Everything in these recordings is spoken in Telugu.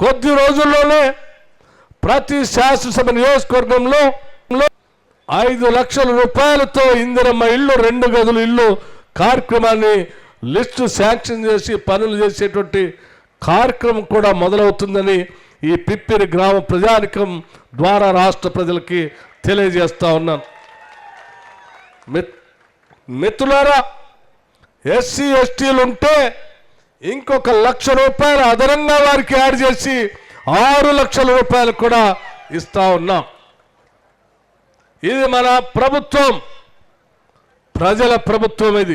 కొద్ది రోజుల్లోనే ప్రతి శాసనసభ నియోజకవర్గంలో ఐదు లక్షల రూపాయలతో ఇందిరమ్మ ఇల్లు రెండు గదుల ఇల్లు కార్యక్రమాన్ని లిస్టు శాంక్షన్ చేసి పనులు చేసేటువంటి కార్యక్రమం కూడా మొదలవుతుందని ఈ పిప్పిరి గ్రామ ప్రజానికం ద్వారా రాష్ట్ర ప్రజలకి తెలియజేస్తా ఉన్నాను. మిత్- మిత్రులారా ఎస్సీ ఎస్టీలు ఉంటే ఇంకొక లక్ష రూపాయలు అదనంగా వారికి యాడ్ చేసి ఆరు లక్షల రూపాయలు కూడా ఇస్తా ఉన్నాం. ఇది మన ప్రభుత్వం. ప్రజల ప్రభుత్వం ఇది.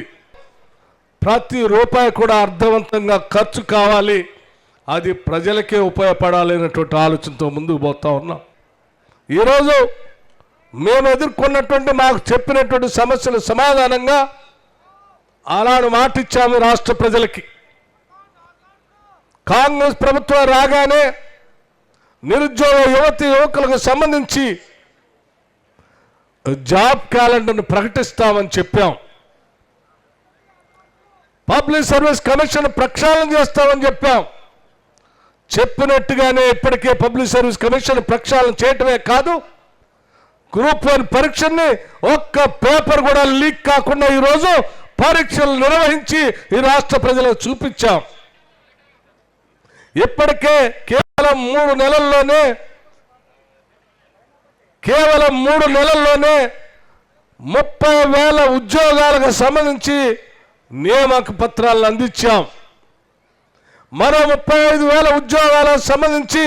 ప్రతి రూపాయి కూడా అర్థవంతంగా ఖర్చు కావాలి. అది ప్రజలకే ఉపయోగపడాలి అనేటువంటి ఆలోచనతో ముందుకు పోతా ఉన్నాం. ఈరోజు మేము ఎదుర్కొన్నటువంటి మాకు చెప్పినటువంటి సమస్యల సమాధానంగా అలాంటి మాటిచ్చాము రాష్ట్ర ప్రజలకి. కాంగ్రెస్ ప్రభుత్వం రాగానే నిరుద్యోగ యువతి యువకులకు సంబంధించి జాబ్ క్యాలెండర్ను ప్రకటిస్తామని చెప్పాం. పబ్లిక్ సర్వీస్ కమిషన్ ప్రక్షాళన చేస్తామని చెప్పాం. చెప్పినట్టుగానే ఇప్పటికే పబ్లిక్ సర్వీస్ కమిషన్ ప్రక్షాళన చేయటమే కాదు గ్రూప్ వన్ పరీక్షల్ని ఒక్క పేపర్ కూడా లీక్ కాకుండా ఈరోజు పరీక్షలు నిర్వహించి ఈ రాష్ట్ర ప్రజలకు చూపించాం. ఇప్పటికే కేవలం మూడు నెలల్లోనే కేవలం మూడు నెలల్లోనే ముప్పై వేల ఉద్యోగాలకు సంబంధించి నియామక పత్రాలను అందించాం. మరో ముప్పై ఐదు వేల ఉద్యోగాలకు సంబంధించి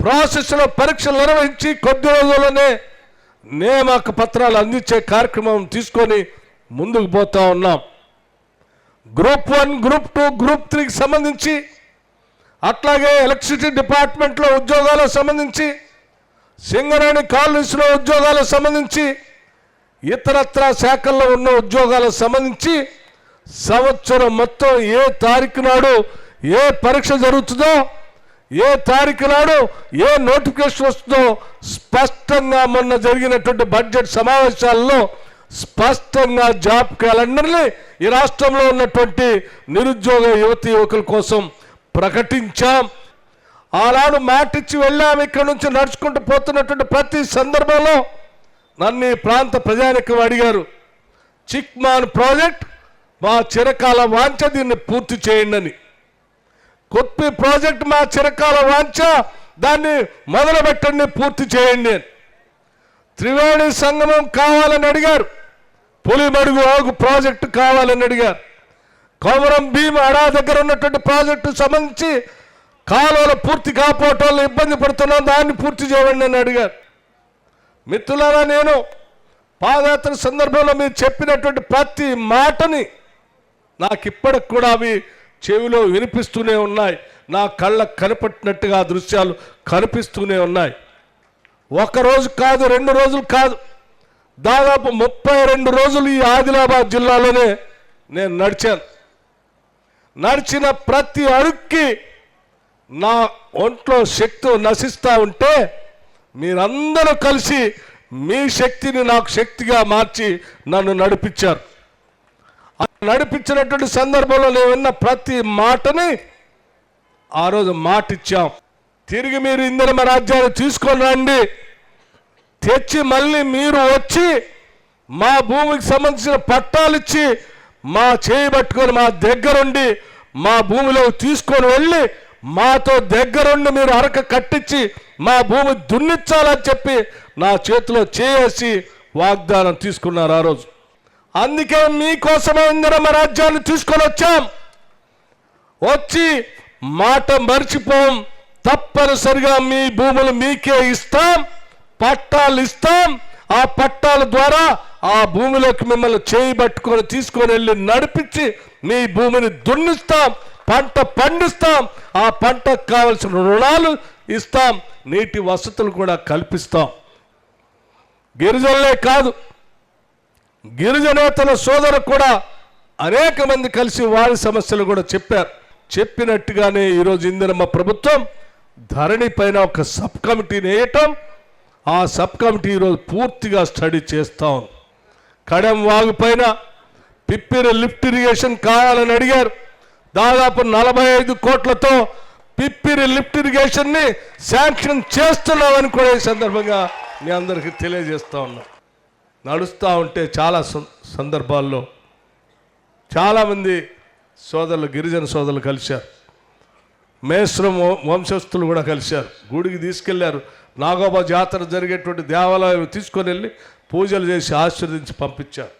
ప్రాసెస్లో పరీక్షలు నిర్వహించి కొద్ది రోజుల్లోనే నియామక పత్రాలు అందించే కార్యక్రమం తీసుకొని ముందుకు పోతా ఉన్నాం. Group one group two group త్రీకి సంబంధించి అట్లాగే ఎలక్ట్రిసిటీ డిపార్ట్మెంట్లో ఉద్యోగాలకు సంబంధించి సింగరేణి కాలనీస్లో ఉద్యోగాలకు సంబంధించి ఇతరత్ర శాఖల్లో ఉన్న ఉద్యోగాలకు సంబంధించి సంవత్సరం మొత్తం ఏ తారీఖు నాడు ఏ పరీక్ష జరుగుతుందో ఏ తారీఖు నాడు ఏ నోటిఫికేషన్ వస్తుందో స్పష్టంగా మొన్న జరిగినటువంటి బడ్జెట్ సమావేశాల్లో స్పష్టంగా జాబ్ క్యాలెండర్ని ఈ రాష్ట్రంలో ఉన్నటువంటి నిరుద్యోగ యువతి యువకుల కోసం ప్రకటించాం. ఆనాడు మాటిచ్చి వెళ్ళాం ఇక్కడ నుంచి నడుచుకుంటూ పోతున్నటువంటి ప్రతి సందర్భంలో నన్ను ఈ ప్రాంత ప్రజానికం అడిగారు. చిక్మాన్ ప్రాజెక్ట్ మా చిరకాల వాంఛ దీన్ని పూర్తి చేయండి అని కొప్పి ప్రాజెక్ట్ మా చిరకాల వాంఛ దాన్ని మొదలుపెట్టండి పూర్తి చేయండి అని. త్రివేణి సంగమం కావాలని అడిగారు. పులిమడుగు ఆగు ప్రాజెక్టు కావాలని అడిగారు. కోమరం భీమ్ అడా దగ్గర ఉన్నటువంటి ప్రాజెక్టు సంబంధించి కాలువలు పూర్తి కాకపోవటం వల్ల ఇబ్బంది పడుతున్నాం. దాన్ని పూర్తి చేయండి అని అడిగారు. మిత్రులారా నేను పాదయాత్ర సందర్భంలో మీరు చెప్పినటువంటి ప్రతి మాటని నాకు ఇప్పటికి కూడా అవి చెవిలో వినిపిస్తూనే ఉన్నాయి. నా కళ్ళకు కనపట్టినట్టుగా దృశ్యాలు కనిపిస్తూనే ఉన్నాయి. ఒక రోజు కాదు రెండు రోజులు కాదు. దాదాపు ముప్పై రెండు రోజులు ఈ ఆదిలాబాద్ జిల్లాలోనే నేను నడిచాను. నడిచిన ప్రతి అడుక్కి నా ఒంట్లో శక్తి నశిస్తూ ఉంటే మీరందరూ కలిసి మీ శక్తిని నాకు శక్తిగా మార్చి నన్ను నడిపించారు. నడిపించినటువంటి సందర్భంలో నేను విన్న ప్రతి మాటని ఆ రోజు మాట ఇచ్చాం తిరిగి మీరు ఇందిరమ రాజ్యాన్ని తీసుకొని రండి. తెచ్చి మళ్ళీ మీరు వచ్చి మా భూమికి సంబంధించిన పట్టాలు ఇచ్చి మా చేయబట్టుకొని మా దగ్గరుండి మా భూమిలో తీసుకొని వెళ్ళి మాతో దగ్గరుండి మీరు అరక కట్టించి మా భూమి దున్నిచ్చాలని చెప్పి నా చేతిలో చేసి వాగ్దానం తీసుకున్నారు ఆ రోజు. అందుకే మీకోసమే ఇందిరమ్మ రాజ్యాన్ని తీసుకొని వచ్చాం. వచ్చి మాట మర్చిపోం. తప్పనిసరిగా మీ భూములు మీకే ఇస్తాం. పట్టాలు ఇస్తాం. ఆ పట్టాల ద్వారా ఆ భూమిలోకి మిమ్మల్ని చేయి పట్టుకొని తీసుకొని వెళ్ళి నడిపించి మీ భూమిని దున్నిస్తాం పంట పండిస్తాం ఆ పంటకు కావలసిన రుణాలు ఇస్తాం నీటి వసతులు కూడా కల్పిస్తాం. గిరిజనులే కాదు గిరిజనేతల సోదరు కూడా అనేక మంది కలిసి వారి సమస్యలు కూడా చెప్పారు. చెప్పినట్టుగానే ఈరోజు ఇందిరమ్మ ప్రభుత్వం ధరణి పైన ఒక సబ్ కమిటీని వేయటం ఆ సబ్ కమిటీ ఈరోజు పూర్తిగా స్టడీ చేస్తాం. ఉంది కడెం వాగు పైన పిప్పిరి లిఫ్ట్ ఇరిగేషన్ కావాలని అడిగారు. దాదాపు నలభై ఐదు కోట్లతో పిప్పిరి లిఫ్ట్ ఇరిగేషన్ని శాంక్షన్ చేస్తున్నామని కూడా ఈ సందర్భంగా మీ అందరికీ తెలియజేస్తూ ఉన్నా. నడుస్తూ ఉంటే చాలా సందర్భాల్లో చాలామంది సోదరులు గిరిజన సోదరులు కలిశారు. మేశ్రం వంశస్థులు కూడా కలిశారు. గుడికి తీసుకెళ్ళారు. నాగోబా జాతర జరిగేటువంటి దేవాలయం తీసుకొని వెళ్ళి పూజలు చేసి ఆశీర్వదించి పంపించారు.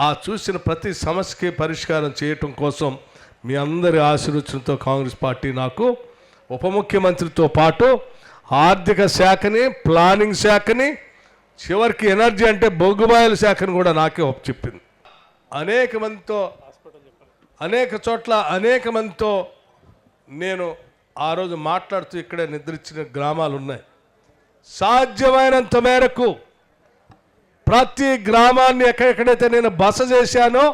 ఆ చూసిన ప్రతి సమస్యకి పరిష్కారం చేయటం కోసం మీ అందరి ఆశీర్వచనంతో కాంగ్రెస్ పార్టీ నాకు ఉప ముఖ్యమంత్రితో పాటు ఆర్థిక శాఖని ప్లానింగ్ శాఖని చివరికి ఎనర్జీ అంటే బొగ్గుబాయల శాఖని కూడా నాకే చెప్పింది. అనేక మందితో అనేక చోట్ల అనేక మందితో నేను ఆ రోజు మాట్లాడుతూ ఇక్కడే నిద్రించిన గ్రామాలు ఉన్నాయి. సాధ్యమైనంత మేరకు ప్రతి గ్రామాన్ని ఎక్కడెక్కడైతే నేను బస చేశానో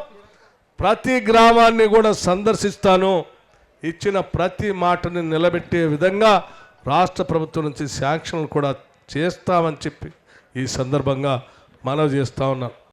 ప్రతి గ్రామాన్ని కూడా సందర్శిస్తాను. ఇచ్చిన ప్రతి మాటని నిలబెట్టే విధంగా రాష్ట్ర ప్రభుత్వం నుంచి శాంక్షన్లు కూడా చేస్తామని చెప్పి ఈ సందర్భంగా మనవి చేస్తా ఉన్నాను.